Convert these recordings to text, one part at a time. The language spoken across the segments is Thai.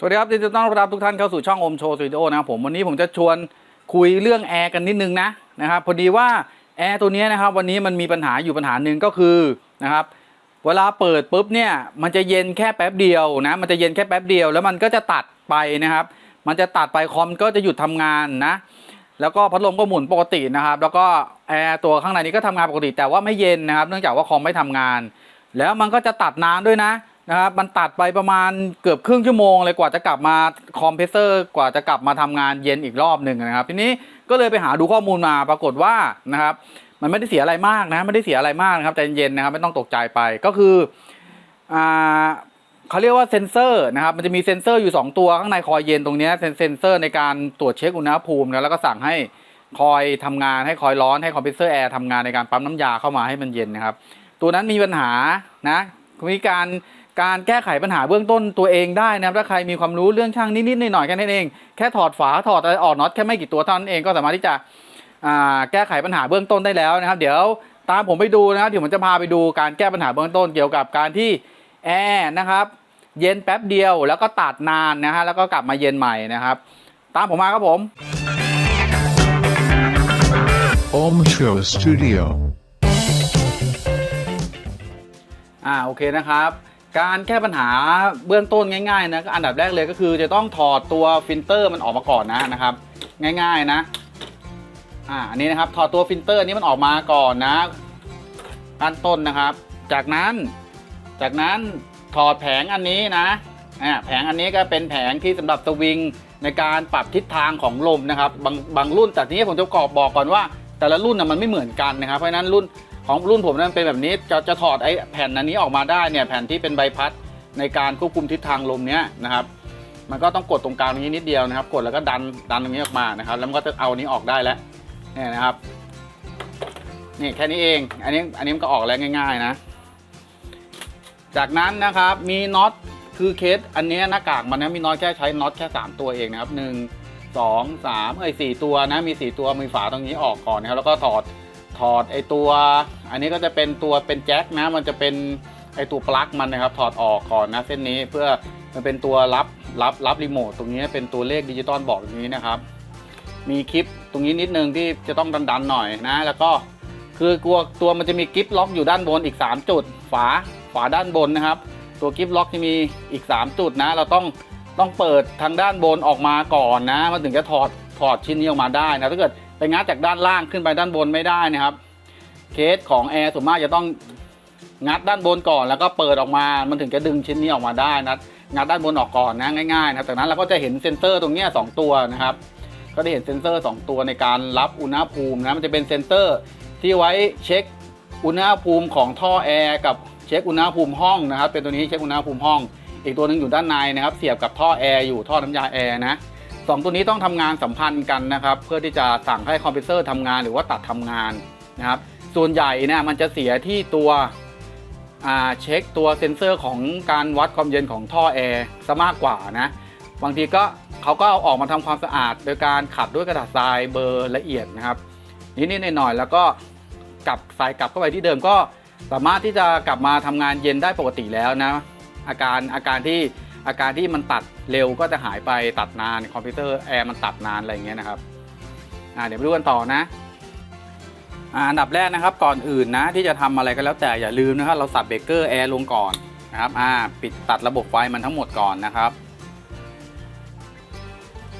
สวัสดีครับยินดีต้อนรับทุกท่านเข้าสู่ช่องโอมโชว์สตูดิโอนะครับผมวันนี้ผมจะชวนคุยเรื่องแอร์กันนิดนึงนะนะครับพอดีว่าแอร์ตัวนี้นะครับวันนี้มันมีปัญหาอยู่ปัญหาหนึ่งก็คือนะครับเวลาเปิดปุ๊บเนี่ยมันจะเย็นแค่แป๊บเดียวนะมันจะเย็นแค่แป๊บเดียว แล้วมันก็จะตัดไปนะครับ มันจะตัดไปคอมก็จะหยุดทำงานนะแล้วก็พัดลมก็หมุนปกตินะครับ แล้วก็แอร์ตัวข้างในนี้ก็ทำงานปกติแต่ว่าไม่เย็นนะครับ เนื่องจากว่าคอมไม่ทำงาน แล้วมันก็จะตัดนานด้วยนะ นะครับมันตัดไปประมาณเกือบครึ่งชั่วโมงเลยกว่าจะกลับมาคอมเพรสเซอร์กว่าจะกลับมาทำงานเย็นอีกรอบหนึ่งนะครับ ทีนี้ก็เลยไปหาดูข้อมูลมาปรากฏว่านะครับ มันไม่ได้เสียอะไรมากนะไม่ได้เสียอะไรมากนะครับใจเย็นนะครับไม่ต้องตกใจไปก็คืออ่าเขาเรียกว่าเซ็นเซอร์นะครับมันจะมีเซ็นเซอร์อยู่ 2 ตัวข้างในคอยเย็นตรงนี้เซ็นเซอร์ในการตรวจเช็คอุณหภูมินะแล้วก็สั่งให้คอยทำงานให้คอยร้อนให้คอมเพรสเซอร์แอร์ทำงานในการปั๊มน้ำยาเข้ามาให้มันเย็นนะครับ ตัวนั้นมีปัญหานะมีการ การแก้ไขปัญหาเบื้องต้นตัวเองได้นะครับถ้าใครมีความรู้เรื่องช่างนิดๆหน่อยๆแค่นั้นเองแค่ถอดฝาถอดอะไรออกน็อตแค่ไม่กี่ตัวเท่านั้นเองก็สามารถที่จะอ่าแก้ไขปัญหาเบื้องต้นได้แล้วนะครับ เดี๋ยวตามผมไปดูนะครับเดี๋ยวผมจะพาไปดูการแก้ปัญหาเบื้องต้นเกี่ยวกับการที่แอร์นะครับ เย็นแป๊บเดียวแล้วก็ตัดนานนะฮะแล้วก็กลับมาเย็นใหม่นะครับ ตามผมมาครับผม Om Show Studio. อ่าโอเคนะครับ การแก้ปัญหาเบื้องต้นง่ายๆนะก็อันดับแรกเลยก็คือจะต้องถอดตัวฟิลเตอร์มันออกมาก่อนนะนะครับ ง่ายๆนะอ่าอันนี้นะครับถอดตัวฟิลเตอร์นี้มันออกมาก่อนนะขั้นต้นนะครับ จากนั้นจากนั้นถอดแผงอันนี้นะอ่าแผงอันนี้ก็เป็นแผงที่สำหรับสวิงในการปรับทิศทางของลมนะครับบางบางรุ่นแต่ทีนี้ผมจะกรอบบอกก่อนว่า แต่ละรุ่นนะมันไม่เหมือนกันนะครับเพราะฉะนั้นรุ่น ของรุ่นผมนั้นเป็นแบบนี้จะจะถอดไอ้แผ่นอันนี้ออกมาได้เนี่ยแผ่นที่เป็นใบพัดในการควบคุมทิศทางลมเนี้ยนะครับ มันก็ต้องกดตรงกลางนี้นิดเดียวนะครับ กดแล้วก็ดันดันตรงนี้ออกมานะครับ แล้วมันก็จะเอานี้ออกได้แล้วเนี่ยนะครับนี่แค่นี้เอง อันนี้อันนี้มันก็ออกแล้วง่าย ๆนะ จากนั้นนะครับมีน็อตคือเคสอันนี้หน้ากากมันนะมีน็อตแค่ใช้น็อตแค่ 3 ตัวเองนะครับหนึ่งสองสามเอ้ยสี่ตัวนะมีสี่ตัวมีฝาตรงนี้ออกก่อนนะครับแล้วก็ถอด ถอดไอตัว อันนี้ก็จะเป็นตัวเป็นแจ็คนะ มันจะเป็นไอตัวปลั๊กมันนะครับ ถอดออกก่อนนะเส้นนี้เพื่อมันเป็นตัวรับรับรับรีโมทตรงนี้เป็นตัวเลขดิจิตอลบอกอย่างนี้นะครับ มีคลิปตรงนี้นิดนึงที่จะต้องดันๆหน่อยนะ แล้วก็คือกลัวตัวมันจะมีกิฟล็อกอยู่ด้านบนอีก 3 จุด ฝาฝาด้านบนนะครับ ตัวกิฟล็อกที่มีอีก 3 จุดนะ เราต้องต้องเปิดทางด้านบนออกมาก่อนนะ มันถึงจะถอดถอดชิ้นนี้ออกมาได้นะถ้าเกิด ไปงัดจากด้านล่างขึ้นไปด้านบนไม่ได้นะครับ เคสของแอร์ส่วนมากจะต้องงัดด้านบนก่อนแล้วก็เปิดออกมา มันถึงจะดึงชิ้นนี้ออกมาได้นะงัดด้านบนออกก่อนนะง่ายๆนะจากนั้นเราก็จะเห็นเซ็นเซอร์ตรงนี้ยสองตัวนะครับ ก็ได้เห็นเซ็นเซอร์ 2 ตัวในการรับอุณหภูมินะมันจะเป็นเซ็นเซอร์ที่ไว้เช็คอุณหภูมิของท่อแอร์กับเช็คอุณหภูมิห้องนะครับ เป็นตัวนี้เช็คอุณหภูมิห้อง อีกตัวหนึ่งอยู่ด้านในนะครับ เสียบกับท่อแอร์อยู่ท่อน้ำยาแอร์นะ สองตัวนี้ต้องทำงานสัมพันธ์กันนะครับ เพื่อที่จะสั่งให้คอมพิวเตอร์ทำงานหรือว่าตัดทำงานนะครับ ส่วนใหญ่เนี่ยมันจะเสียที่ตัวเช็คตัวเซ็นเซอร์ของการวัดความเย็นของท่อแอร์ซะมากกว่านะบางทีก็เขาก็เอาออกมาทำความสะอาด โดยการขัดด้วยกระดาษทรายเบอร์ละเอียดนะครับนิดๆหน่อยๆแล้วก็กลับใส่กลับเข้าไปที่เดิมก็สามารถที่จะกลับมาทำงานเย็นได้ปกติแล้วนะอาการอาการที่ อาการที่มันตัดเร็วก็จะหายไปตัดนานคอมพิวเตอร์แอร์มันตัดนานอะไรอย่างเงี้ยนะครับเดี๋ยวไปดูกันต่อนะอันดับแรกนะครับก่อนอื่นนะที่จะทำอะไรก็แล้วแต่อย่าลืมนะครับเราสับเบรกเกอร์แอร์ลงก่อนนะครับปิดตัดระบบไฟมันทั้งหมดก่อนนะครับ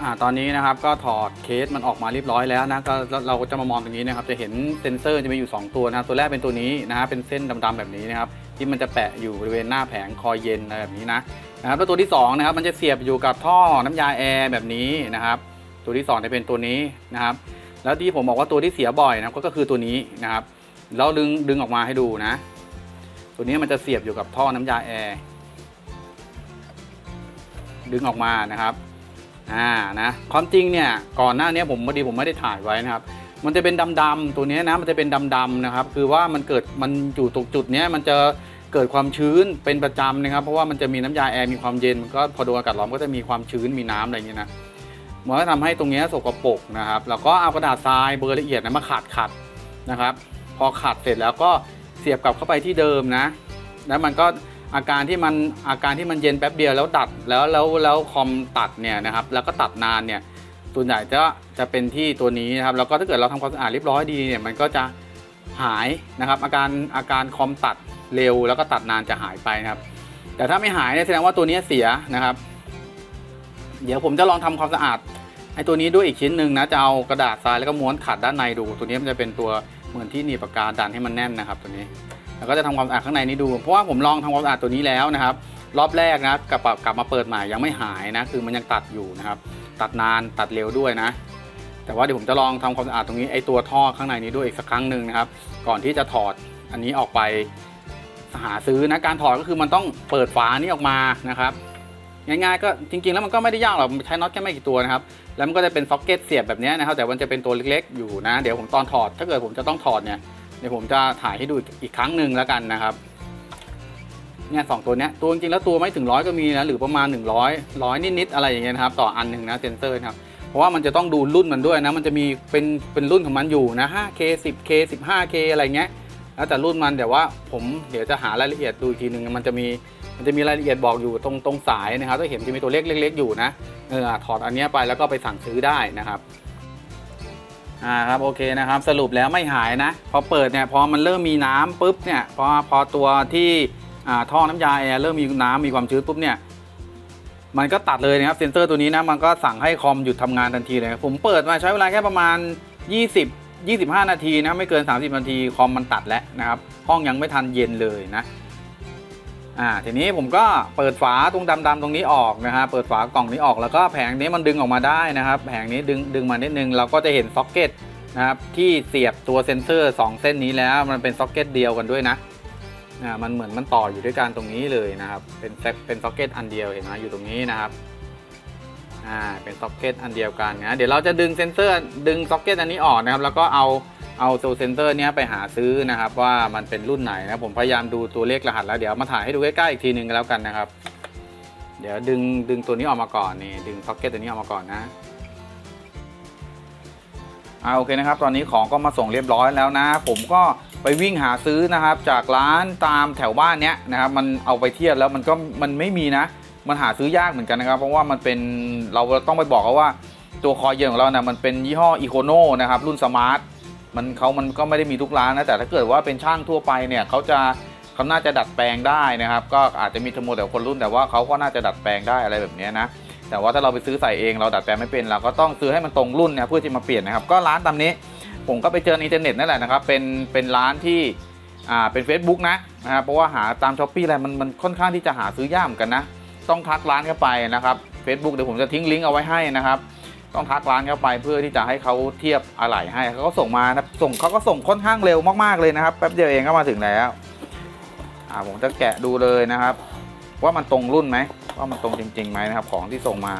อตอนนี้นะครับก็ถอดเคสมันออกมาเรียบร้อยแล้วนะก็เราจะมามองตรงนี้นะครับจะเห็นเซ็นเซอร์จะมีอยู่ 2 ตัวนะตัวแรกเป็นตัวนี้นะฮะเป็นเส้นดำๆแบบนี้นะครับ ที่มันจะแปะอยู่บริเวณหน้าแผงคอยเย็นอะไรแบบนี้นะนะครับแล้วตัวที่2นะครับมันจะเสียบอยู่กับท่อน้ำยาแอร์แบบนี้นะครับ ตัวที่2จะเป็นตัวนี้นะครับ แล้วที่ผมบอกว่าตัวที่เสียบ่อยนะก็คือตัวนี้นะครับแล้วดึงดึงออกมาให้ดูนะ ตัวนี้มันจะเสียบอยู่กับท่อน้ำยาแอร์ดึงออกมานะครับอ่านะความจริงเนี่ยก่อนหน้านี้ผมพอดีผมไม่ได้ถ่ายไว้นะครับ มันจะเป็นดำๆตัวนี้นะมันจะเป็นดำๆนะครับคือว่ามันเกิดมันอยู่ตรงจุดนี้มันจะเกิดความชื้นเป็นประจำนะครับ เพราะว่ามันจะมีน้ำยาแอร์มีความเย็นมันก็พอโดนอากาศร้อนก็จะมีความชื้นมีน้ำอะไรอย่างเงี้ยนะมันก็ทำให้ตรงนี้สกปรกนะครับแล้วก็เอากระดาษทรายเบอร์ละเอียดนะมาขัดขัดนะครับ พอขัดเสร็จแล้วก็เสียบกลับเข้าไปที่เดิมนะ แล้วมันก็อาการที่มันอาการที่มันเย็นแป๊บเดียวแล้วดัดแล้วแล้วแล้วคอมตัดเนี่ยนะครับแล้วก็ตัดนานเนี่ย ส่วนใหญ่จะจะเป็นที่ตัวนี้นะครับแล้วก็ถ้าเกิดเราทำความสะอาดเรียบร้อยดีเนี่ยมันก็จะหายนะครับ อาการอาการคอมตัดเร็วแล้วก็ตัดนานจะหายไปนะครับ แต่ถ้าไม่หายเนี่ยแสดงว่าตัวนี้เสียนะครับ เดี๋ยวผมจะลองทำความสะอาดไอ้ตัวนี้ด้วยอีกชิ้นหนึ่งนะจะเอากระดาษทรายแล้วก็ม้วนขัดด้านในดู ตัวนี้มันจะเป็นตัวเหมือนที่หนีบปากกาดันให้มันแน่นนะครับ ตัวนี้แล้วก็จะทำความสะอาดข้างในนี้ดู เพราะว่าผมลองทำความสะอาดตัวนี้แล้วนะครับ รอบแรกนะกลับกลับมาเปิดใหม่ยังไม่หายนะ คือมันยังตัดอยู่นะครับ ตัดนานตัดเร็วด้วยนะ แต่ว่าเดี๋ยวผมจะลองทำความสะอาดตรงนี้ไอ้ตัวท่อข้างในนี้ด้วยอีกสักครั้งหนึ่งนะครับ ก่อนที่จะถอดอันนี้ออกไปหาซื้อนะการถอดก็คือมันต้องเปิดฝานี้ออกมานะครับ ง่ายๆก็จริงๆ แล้วมันก็ไม่ได้ยากหรอกใช้น็อตแค่ไม่กี่ตัวนะครับ แล้วมันก็จะเป็นซ็อกเก็ตเสียบแบบนี้นะครับ แต่มันจะเป็นตัวเล็กๆอยู่นะ เดี๋ยวผมตอนถอด ถ้าเกิดผมจะต้องถอดเนี่ยเดี๋ยวผมจะถ่ายให้ดูอีกครั้งหนึ่งแล้วกันนะครับ เนี่ยสองตัวเนี้ยตัวจริงแล้วตัวไม่ถึงร้อยก็มีนะหรือประมาณ 100ร้อยนิดๆอะไรอย่างเงี้ยนะครับต่ออันหนึ่งนะเซนเซอร์นะครับเพราะว่ามันจะต้องดูรุ่นมันด้วยนะมันจะมีเป็นเป็นรุ่นของมันอยู่นะ 5K 10K 15K อะไรเงี้ยแล้วแต่รุ่นมันแต่ว่าผมเดี๋ยวจะหารายละเอียดดูอีกทีหนึ่งมันจะมีมันจะมีรายละเอียดบอกอยู่ตรงตรงสายนะครับถ้าเห็นจะมีตัวเลขเล็ก ๆ อยู่นะเออถอดอันนี้ไปแล้วก็ไปสั่งซื้อได้นะครับอ่าครับโอเคนะครับสรุปแล้วไม่หายนะ พอเปิดเนี่ยพอมันเริ่มมีน้ำปุ๊บเนี่ยพอพอตัวที่ ท่อน้ำยาแอร์เริ่มมีน้ำมีความชื้นปุ๊บเนี่ยมันก็ตัดเลยนะครับเซนเซอร์ตัวนี้นะมันก็สั่งให้คอมหยุดทำงานทันทีเลยผมเปิดมาใช้เวลาแค่ประมาณ 20 25 นาทีนะไม่เกิน 30 นาทีคอมมันตัดแล้วนะครับ ห้องยังไม่ทันเย็นเลยนะอ่าทีนี้ผมก็เปิดฝาตรงดำๆตรงนี้ออกนะฮะเปิดฝากล่องนี้ออกแล้วก็แผงนี้มันดึงออกมาได้นะครับ แผงนี้ดึงดึงมานิดนึงเราก็จะเห็นซ็อกเก็ตนะครับที่เสียบตัวเซนเซอร์ 2 เส้นนี้แล้วมันเป็นซ็อกเก็ตเดียวกันด้วยนะ อ่ามันเหมือนมันต่ออยู่ด้วยกันตรงนี้เลยนะครับ เป็นแซกเป็นซ็อกเก็ตอันเดียวเห็นไหมอยู่ตรงนี้นะครับอ่าเป็นซ็อกเก็ตอันเดียวกันนะเดี๋ยวเราจะดึงเซนเซอร์ดึงซ็อกเก็ตอันนี้ออกนะครับ แล้วก็เอาเอาตัวเซนเซอร์เนี้ยไปหาซื้อนะครับ ว่ามันเป็นรุ่นไหนนะผมพยายามดูตัวเลขรหัสแล้วเดี๋ยวมาถ่ายให้ดูใกล้ๆอีกทีหนึ่งกันแล้วกันนะครับ เดี๋ยวดึงดึงตัวนี้ออกมาก่อนนี่ดึงซ็อกเก็ตตัวนี้ออกมาก่อนนะ อ่าโอเคนะครับ ตอนนี้ของก็มาส่งเรียบร้อยแล้วนะ ผมก็ไปวิ่งหาซื้อนะครับ จากร้านตามแถวบ้านเนี้ยนะครับ มันเอาไปเทียบแล้วมันก็มันไม่มีนะ มันหาซื้อยากเหมือนกันนะครับ เพราะว่ามันเป็นเราต้องไปบอกเขาว่าตัวคอยเย็นของเรานะมันเป็นยี่ห้ออีโคโนนะครับ รุ่นสมาร์ทมันเขามันก็ไม่ได้มีทุกร้านนะ แต่ถ้าเกิดว่าเป็นช่างทั่วไปเนี่ยเขาจะเขาน่าจะดัดแปลงได้นะครับ ก็อาจจะมีทอร์โมแต่คนรุ่นแต่ว่าเขาก็น่าจะดัดแปลงได้อะไรแบบนี้นะ แต่ว่าถ้าเราไปซื้อใส่เองเราดัดแปลงไม่เป็นเราก็ต้องซื้อให้มันตรงรุ่นนี่ยเพื่อที่มาเปลี่ยนนะครับก็ร้านตามนี้ผมก็ไปเจอในอินเทอร์เน็ตนั่นแหละนะครับเป็นเป็นร้านที่อ่าเป็น Facebook นะนะครับเพราะว่าหาตามช้อปปี้อะไรมันมันค่อนข้างที่จะหาซื้อยากเหมือนกันนะต้องทักร้านเข้าไปนะครับ Facebook เดี๋ยวผมจะทิ้งลิงก์เอาไว้ให้นะครับต้องทักร้านเข้าไปเพื่อที่จะให้เขาเทียบอะไหล่ให้เขาก็ส่งมานะส่งเขาก็ส่งค่อนข้างเร็วมากๆเลยนะครับแป๊บเดียวเองก็มาถึงแล้วอ่าผมจะแกะดูเลยนะครับ ว่ามันตรงรุ่นไหม ว่ามันตรงจริงๆไหมนะครับ ของที่ส่งมา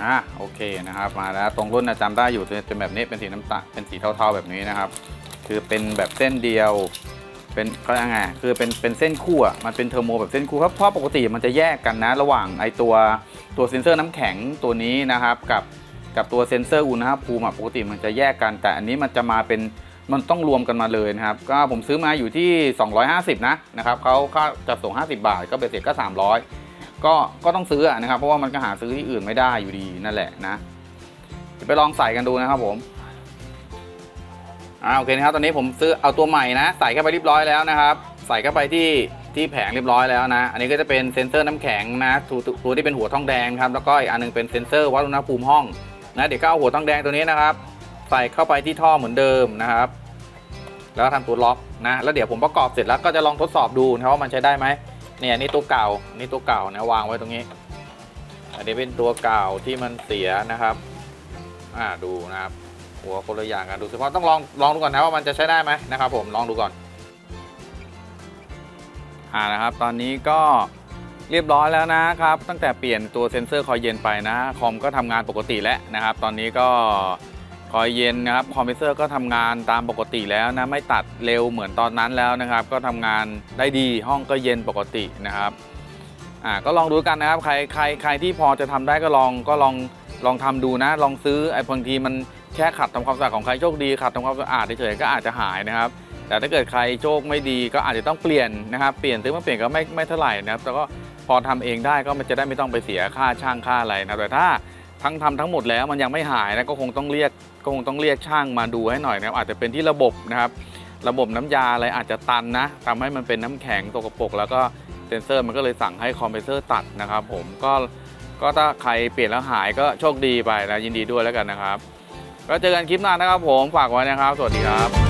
อ่าโอเคนะครับ มาแล้วตรงรุ่นนะจำได้อยู่เป็นแบบนี้เป็นสีน้ำตาลเป็นสีเทาๆแบบนี้นะครับ คือเป็นแบบเส้นเดียว เป็นก็ยังไงคือเป็นเป็นเส้นคู่อะมันเป็นเทอร์โมแบบเส้นคู่เพราะเพราะปกติมันจะแยกกันนะ ระหว่างไอตัวตัวเซ็นเซอร์น้ำแข็งตัวนี้นะครับ กับกับตัวเซ็นเซอร์อุณหภูมิปกติมันจะแยกกัน แต่อันนี้มันจะมาเป็น มันต้องรวมกันมาเลยนะครับ ก็ผมซื้อมาอยู่ที่ 250 นะนะครับเขาก็จะส่ง 50 บาท ก็เป็นเสร็จก็ 300 ก็ก็ต้องซื้อนะครับ เพราะว่ามันก็หาซื้อที่อื่นไม่ได้อยู่ดีนั่นแหละนะไปลองใส่กันดูนะครับผมอ่าโอเคนะครับตอนนี้ผมซื้อเอาตัวใหม่นะ ใส่เข้าไปเรียบร้อยแล้วนะครับ ใส่เข้าไปที่ที่แผงเรียบร้อยแล้วนะ อันนี้ก็จะเป็นเซ็นเซอร์น้ำแข็งนะตัวตัวที่เป็นหัวทองแดงครับแล้วก็อีกอันหนึงเป็นเซ็นเซอร์วัดอุณหภูมิห้องนะเดี๋ยวก็เอาหัวทองแดงตัวนี้นะครับ ส่เข้าไปที่ท่อเหมือนเดิมนะครับ แล้วก็ทำตัวล็อกนะแล้วเดี๋ยวผมประกอบเสร็จแล้วก็จะลองทดสอบดูนะครับว่ามันใช้ได้ไหมเนี่ยนี่ตัวเก่านี่ตัวเก่านะวางไว้ตรงนี้ อันนี้เป็นตัวเก่าที่มันเสียนะครับอ่าดูนะครับ หัวคนละอย่างกันดูเฉพาะต้องลองลองดูก่อนนะว่ามันจะใช้ได้ไหมนะครับ ผมลองดูก่อนอ่านะครับ ตอนนี้ก็เรียบร้อยแล้วนะครับ ตั้งแต่เปลี่ยนตัวเซ็นเซอร์คอยเย็นไปนะคอมก็ทำงานปกติแล้วนะครับ ตอนนี้ก็ คอยเย็นนะครับคอมเพรสเซอร์ก็ทำงานตามปกติแล้วนะไม่ตัดเร็วเหมือนตอนนั้นแล้วนะครับ ก็ทำงานได้ดีห้องก็เย็นปกตินะครับอ่าก็ลองดูกันนะครับใครใครใครที่พอจะทำได้ก็ลองก็ลองลองทำดูนะ ลองซื้อไอ้บางทีมันแค่ขัดทำความสะอาดของใครโชคดีขัดทำความสะอาดเฉยๆก็อาจจะหายนะครับ แต่ถ้าเกิดใครโชคไม่ดีก็อาจจะต้องเปลี่ยนนะครับเปลี่ยนซื้อมาเปลี่ยนก็ไม่ไม่เท่าไหร่นะครับแต่ก็พอทำเองได้ก็มันจะได้ไม่ต้องไปเสียค่าช่างค่าอะไรนะแต่ถ้า ทั้งทำทั้งหมดแล้วมันยังไม่หายนะก็คงต้องเรียกก็คงต้องเรียกช่างมาดูให้หน่อยนะครับอาจจะเป็นที่ระบบนะครับ ระบบน้ำยาอะไรอาจจะตันนะทำให้มันเป็นน้ำแข็งตกกระปก แล้วก็เซนเซอร์มันก็เลยสั่งให้คอมเพรสเซอร์ตัดนะครับ ผมก็ก็ถ้าใครเปลี่ยนแล้วหายก็โชคดีไปนะยินดีด้วยแล้วกันนะครับ ก็เจอกันคลิปหน้านะครับผมฝากไว้นะครับ สวัสดีครับ